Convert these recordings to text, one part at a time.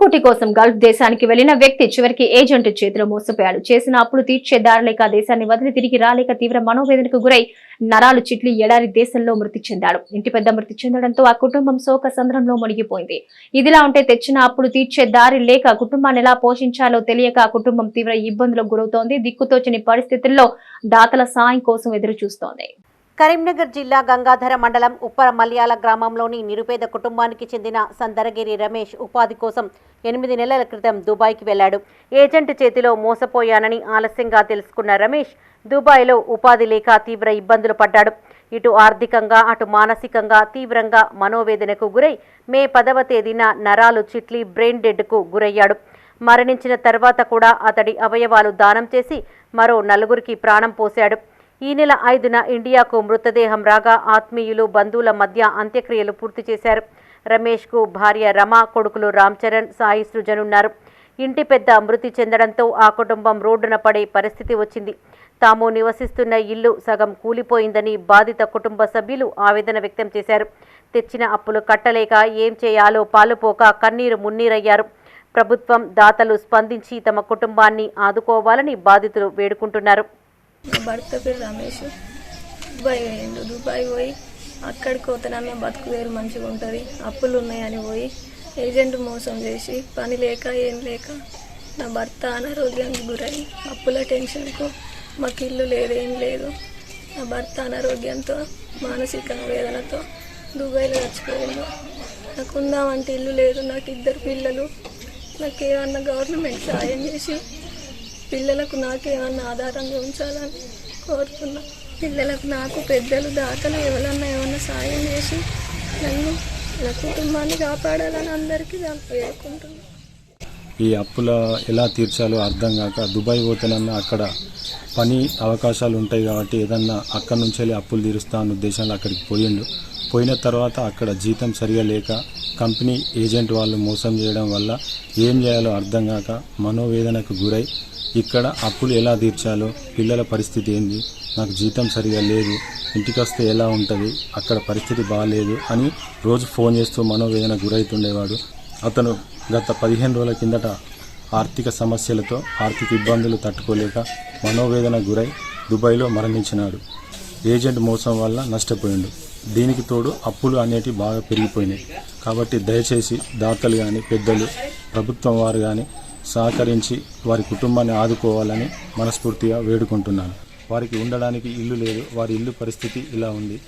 Duty కోసం Gulf దేశానికి వెళ్ళిన వ్యక్తి చివరికి ఏజెంట్ చేతిలో మోసపోయాడు. చేసిన అప్పులు తీర్చేదారలేక దేశాన్ని వదిలి తిరిగి రాలేక తీవ్ర మనోవేదనకు గురై నరాలు చిట్లి ఎడారి దేశంలో మృతి చెందాడు. ఇంటి పెద్ద మృతి చెందడంతో ఆ కుటుంబం శోక సంద్రంలో మునిగిపోయింది. ఇదిలా ఉంటే తెచ్చిన అప్పులు తీర్చే దారి లేక కుటుంబాన్ని ఎలా పోషించాలో తెలియక ఆ కుటుంబం తీవ్ర ఇబ్బందులకు గురవుతోంది. దిక్కుతోచని పరిస్థితుల్లో దాతల సాయం కోసం ఎదురు చూస్తోంది కరీంనగర్ జిల్లా గంగాధర మండలం ఉప్పర మల్యాల గ్రామంలోని నిరుపేద కుటుంబానికి చెందిన సందరగిరి రమేష్ ఉపాధి కోసం ఎనిమిది నెలల క్రితం దుబాయ్కి వెళ్ళాడు ఏజెంట్ చేతిలో మోసపోయానని ఆలస్యంగా తెలుసుకున్న రమేష్ దుబాయ్లో ఉపాధి లేక తీవ్ర ఇబ్బందులు పడ్డాడు. ఇటు ఆర్థికంగా అటు మానసికంగా తీవ్రంగా మనోవేదనకు గురై మే పదవ తేదీన నరాలు చిట్లి బ్రెయిన్ డెడ్కు గురయ్యాడు. మరణించిన తర్వాత కూడా అతడి అవయవాలు దానం చేసి మరో నలుగురికి ప్రాణం పోశాడు. ఈ నెల ఐదున ఇండియాకు మృతదేహం రాగా ఆత్మీయులు బంధువుల మధ్య అంత్యక్రియలు పూర్తి చేశారు. రమేష్కు భార్య రమ కొడుకులు రామ్ చరణ్ సాయి సృజనున్నారు ఇంటి పెద్ద మృతి చెందడంతో ఆ కుటుంబం రోడ్డున పడే పరిస్థితి వచ్చింది. తాము నివసిస్తున్న ఇల్లు సగం కూలిపోయిందని బాధిత కుటుంబ సభ్యులు ఆవేదన వ్యక్తం చేశారు. తెచ్చిన అప్పులు కట్టలేక ఏం చేయాలో పాలుపోక కన్నీరు మున్నీరయ్యారు. ప్రభుత్వం దాతలు స్పందించి తమ కుటుంబాన్ని ఆదుకోవాలని బాధితులు వేడుకుంటున్నారు. నా భర్త పేరు రమేష్. దుబాయ్ పోయిండు. దుబాయ్ పోయి అక్కడికి పోతేనే బతుకు వేరు మంచిగా ఉంటుంది. అప్పులు ఉన్నాయని పోయి ఏజెంట్ మోసం చేసి పని లేక ఏం లేక నా భర్త అనారోగ్యానికి గురై అప్పుల టెన్షన్కు మాకు ఇల్లు లేదు ఏం లేదు. నా భర్త అనారోగ్యంతో మానసిక వేదనతో దుబాయ్లో చచ్చిపోయిండు. నాకు ఉందామంటే ఇల్లు లేదు. నాకు ఇద్దరు పిల్లలు. నాకు ఏమన్నా గవర్నమెంట్ సాయం చేసి పిల్లలకు నాకు ఏమన్నా ఆధారంగా ఉంచాలని కోరుతున్నా. పిల్లలకు నాకు పెద్దలు దాతలు ఎవరన్నా ఏమన్నా సాయం చేసి నన్ను నా కుటుంబాన్ని కాపాడాలని అందరికీ వేడుకుంటున్నా. ఈ అప్పుల ఎలా తీర్చాలో అర్థం కాక దుబాయ్ పోతేనన్నా అక్కడ పని అవకాశాలు ఉంటాయి కాబట్టి ఏదన్నా అక్కడి నుంచి వెళ్ళి అప్పులు తీరుస్తా అన్న ఉద్దేశంలో అక్కడికి పోయిండు. పోయిన తర్వాత అక్కడ జీతం సరిగా లేక కంపెనీ ఏజెంట్ వాళ్ళు మోసం చేయడం వల్ల ఏం చేయాలో అర్థం కాక మనోవేదనకు గురై ఇక్కడ అప్పులు ఎలా తీర్చాలో పిల్లల పరిస్థితి ఏంది నాకు జీతం సరిగా లేదు ఇంటికి వస్తే ఎలా ఉంటుంది అక్కడ పరిస్థితి బాగాలేదు అని రోజు ఫోన్ చేస్తూ మనోవేదన గురవుతుండేవాడు అతను గత పదిహేను రోజుల కిందట ఆర్థిక సమస్యలతో ఆర్థిక ఇబ్బందులు తట్టుకోలేక మనోవేదన గురై దుబాయ్లో మరణించినాడు. ఏజెంట్ మోసం వల్ల నష్టపోయిండు. దీనికి తోడు అప్పులు అనేటివి బాగా పెరిగిపోయినాయి. కాబట్టి దయచేసి దాతలు కానీ పెద్దలు ప్రభుత్వం వారు కానీ సహకరించి వారి కుటుంబాన్ని ఆదుకోవాలని మనస్ఫూర్తిగా వేడుకుంటున్నాను. వారికి ఉండడానికి ఇల్లు లేదు వారి ఇల్లు పరిస్థితి ఇలా ఉంది.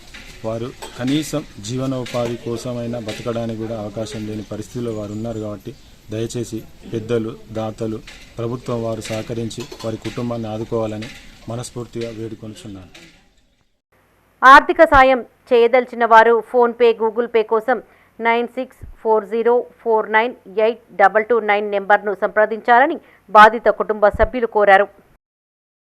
వారు కనీసం జీవనోపాధి కోసమైనా బతకడానికి కూడా అవకాశం లేని పరిస్థితిలో వారు ఉన్నారు కాబట్టి దయచేసి పెద్దలు దాతలు ప్రభుత్వం వారు సహకరించి వారి కుటుంబాన్ని ఆదుకోవాలని మనస్ఫూర్తిగా వేడుకొనిచున్నాను ఆర్థిక సాయం చేయదలిచిన వారు ఫోన్పే గూగుల్ పే కోసం nine six four zero four nine eight double two nine నెంబర్ను సంప్రదించాలని బాధిత కుటుంబ సభ్యులు కోరారు.